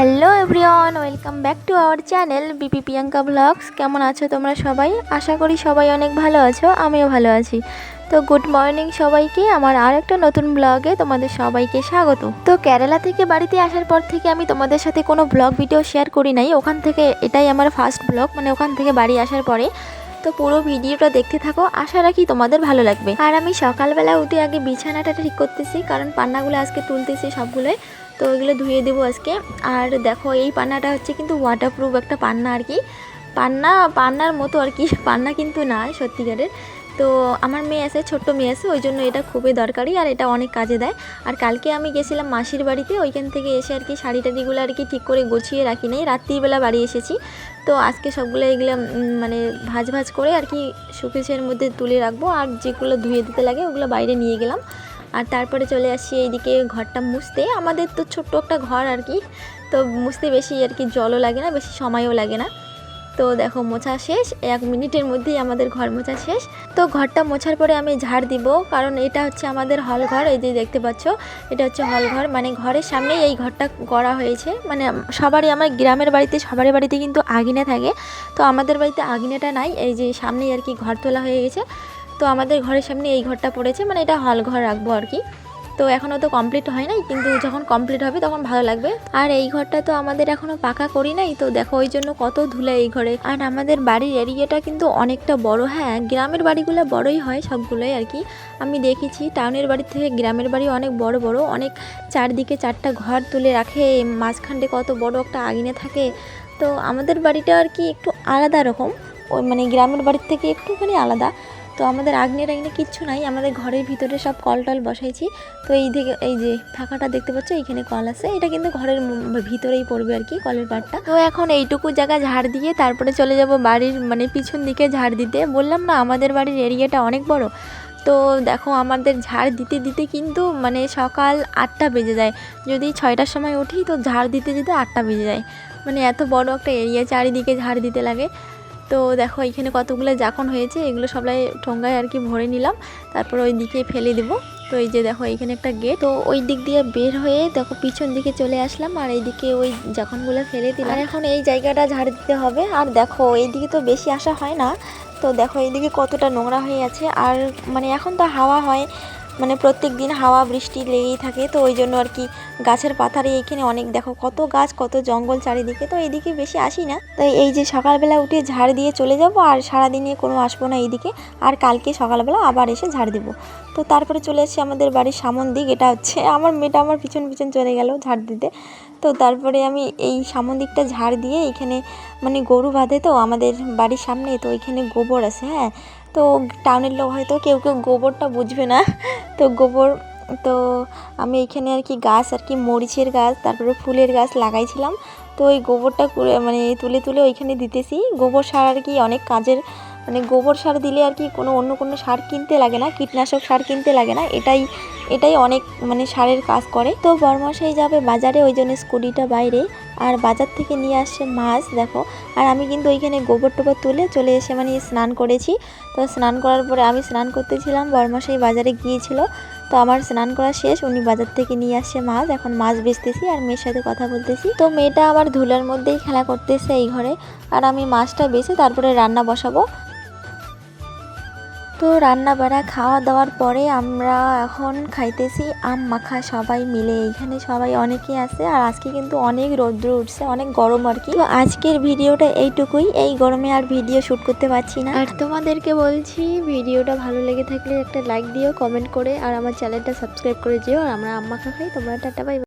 Welcome back to our channel BP Priyanka vlogs. কেমন আছো তোমরা সবাই? আশা করি সবাই অনেক ভালো আছো, আমিও ভালো আছি। তো গুড মর্নিং সবাইকে, আমার আর একটা নতুন ব্লগে তোমাদের সবাইকে স্বাগত। তো কেরালা থেকে বাড়িতে আসার পর থেকে আমি তোমাদের সাথে কোনো ব্লগ ভিডিও শেয়ার করি নাই। ওখান থেকে এটাই আমার ফার্স্ট ব্লগ মানে ওখান থেকে বাড়ি আসার পরে। তো পুরো ভিডিওটা দেখতে থাকো, আশা রাখি তোমাদের ভালো লাগবে। আর আমি সকালবেলা উঠে আগে বিছানাটা ঠিক করতেছি, কারণ পান্নাগুলো আজকে তুলতেছি সবগুলোই। তো ওইগুলো ধুয়ে দেবো আজকে। আর দেখো, এই পান্নাটা হচ্ছে কিন্তু ওয়াটারপ্রুফ একটা পান্না আর কি। পান্না, পান্নার মতো আর কি, পান্না কিন্তু না সত্যিকারের। তো আমার মেয়ে আছে, ছোট্ট মেয়ে আছে, ওই জন্য এটা খুবই দরকারি আর এটা অনেক কাজে দেয়। আর কালকে আমি গেছিলাম মাসির বাড়িতে, ওইখান থেকে এসে আর কি শাড়ি টাড়িগুলো আর কি ঠিক করে গুছিয়ে রাখি নাই। রাত্রিবেলা বাড়ি এসেছি। তো আজকে সবগুলো এগুলো মানে ভাজ ভাজ করে আর কি শোকেসের মধ্যে তুলে রাখব। আর যেগুলো ধুয়ে দিতে লাগে, ওগুলো বাইরে নিয়ে গেলাম। আর তারপরে চলে আসি এইদিকে ঘরটা মুছতে। আমাদের তো ছোট্ট একটা ঘর আর কি। তো মুছতে বেশি আর কি জলও লাগে না, বেশি সময়ও লাগে না। তো দেখো মোছা শেষ, এক মিনিটের মধ্যেই আমাদের ঘর মোছা শেষ। তো ঘরটা মোছার পরে আমি ঝাড় দিব, কারণ এটা হচ্ছে আমাদের হল ঘর, এই যে দেখতে পাচ্ছ। এটা হচ্ছে হল ঘর মানে ঘরের সামনেই এই ঘরটা করা হয়েছে। মানে সবারই, আমার গ্রামের বাড়িতে, সবারই বাড়িতে কিন্তু আগিনে থাকে। তো আমাদের বাড়িতে আগিনেটা নাই, এই যে সামনেই আর কি ঘর তোলা হয়ে গেছে। তো আমাদের ঘরের সামনে এই ঘরটা পড়েছে মানে এটা হল ঘর রাখব আর কি। তো এখনও তো কমপ্লিট হয় নাই, কিন্তু যখন কমপ্লিট হবে তখন ভালো লাগবে। আর এই ঘরটা তো আমাদের এখনও পাকা করি নাই, তো দেখো ওই জন্য কত ধুলা এই ঘরে। আর আমাদের বাড়ির এরিয়াটা কিন্তু অনেকটা বড় হ্যাঁ গ্রামের বাড়িগুলো বড়ই হয় সবগুলোই আর কি। আমি দেখেছি টাউনের বাড়ি থেকে গ্রামের বাড়ি অনেক বড় বড়, অনেক চারদিকে চারটা ঘর তুলে রাখে, মাঝখানটে কত বড় একটা আগুনে থাকে। তো আমাদের বাড়িটা আর কি একটু আলাদা রকম, ওই মানে গ্রামের বাড়ির থেকে একটুখানি আলাদা। তো আমাদের আগ্নে কিচ্ছু নাই, আমাদের ঘরের ভিতরে সব কল টল বসাইছি। তো এই দিকে, এই যে ফাঁকাটা দেখতে পাচ্ছ, এইখানে কল আছে। এটা কিন্তু ঘরের ভিতরেই পড়বে আর কি কলের পাটটা তো এখন এইটুকু জায়গা ঝাড় দিয়ে তারপরে চলে যাব বাড়ির মানে পিছন দিকে ঝাড় দিতে। বললাম না, আমাদের বাড়ির এরিয়াটা অনেক বড়। তো দেখো আমাদের ঝাড় দিতে দিতে কিন্তু মানে সকাল আটটা বেজে যায়। যদি ছয়টার সময় উঠি, তো ঝাড় দিতে দিতে আটটা বেজে যায়। মানে এত বড় একটা এরিয়া, চারিদিকে ঝাড় দিতে লাগে। তো দেখো এখানে কতগুলো জাকন হয়েছে, এগুলো সবাই ঠোঙ্গায় আর কি ভরে নিলাম। তারপর ওই দিকে ফেলে দেবো। তো এই যে দেখো এখানে একটা গেট তো ওই দিক দিয়ে বের হয়ে দেখো পিছন দিকে চলে আসলাম আর এইদিকে ওই জাকনগুলো ফেলে দিলাম। আর এখন এই জায়গাটা ঝাড় দিতে হবে। আর দেখো এইদিকে তো বেশি আসা হয় না। তো দেখো এইদিকে কতটা নোংরা হয়ে আছে। আর মানে এখন তো হাওয়া হয়। মানে প্রত্যেক দিন হাওয়া, বৃষ্টি লেগেই থাকে, তো ওই জন্য আর কি গাছের পাতারে এখানে অনেক, দেখো কত গাছ, কত জঙ্গল চারিদিকে, তো এইদিকে বেশি আসি না। তো এই যে সকালবেলা উঠে ঝাড় দিয়ে চলে যাব, আর সারাদিনে কোনো আসব না এইদিকে, আর কালকে সকালবেলা আবার এসে ঝাড় দেবো। তো তারপরে চলে এসেছি আমাদের বাড়ির সামন দিক, এটা হচ্ছে আমার মেয়েটা আমার পিছন পিছন চলে গেল ঝাড় দিতে। তো তারপরে আমি এই সামন দিকটা ঝাড় দিয়ে এখানে মানে গরু বাঁধে তো আমাদের বাড়ির সামনে, তো এখানে গোবর আছে হ্যাঁ? তো টাউনের লোক হয়তো কেউ কেউ গোবরটা বুঝবে না। তো গোবর, তো আমি এইখানে আর কি গাছ আর কি মরিচের গাছ, তারপরে ফুলের গাছ লাগাইছিলাম। তো ওই গোবরটা মানে তুলে তুলে ওইখানে দিতেছি। গোবর সার আর কি অনেক কাজের মানে গোবর সার দিলে আর কি কোনো অন্য কোনো সার কিনতে লাগে না, কীটনাশক সার কিনতে লাগে না। এটাই এটাই অনেক মানে সারের কাজ করে। তো বরমাসাই যাবে বাজারে, ওই জন্য স্কুটিটা বাইরে। আর বাজার থেকে নিয়ে আসছে মাছ, দেখো। আর আমি কিন্তু ওইখানে গোবর টোবর তুলে চলে এসে মানে স্নান করেছি। তো স্নান করার পরে আমি স্নান করতেছিলাম বরমাসাই বাজারে গিয়েছিল। তো আমার স্নান করা শেষ, উনি বাজার থেকে নিয়ে আসছে মাছ। এখন মাছ বেচতেছি আর মেয়ের সাথে কথা বলতেছি। তো মেয়েটা আমার ধুলার মধ্যেই খেলা করতেছে এই ঘরে। আর আমি মাছটা বেছে তারপরে রান্না বসাবো। তো রান্না বাড়া খাওয়া দাওয়ার পরে আমরা এখন খাইতেছি আম মাখা সবাই মিলে। এইখানে সবাই অনেকে আছে আর আজকে কিন্তু অনেক রৌদ্র উঠছে, অনেক গরম আর কি। তো আজকের ভিডিওটা এইটুকুই। এই গরমে আর ভিডিও শ্যুট করতে পারছি না। আর তোমাদেরকে বলছি, ভিডিওটা ভালো লেগে থাকলে একটা লাইক দিও, কমেন্ট করে, আর আমার চ্যানেলটা সাবস্ক্রাইব করে যেও। আর আমরা আম মাখা খাই, তোমরা টাটা বাই।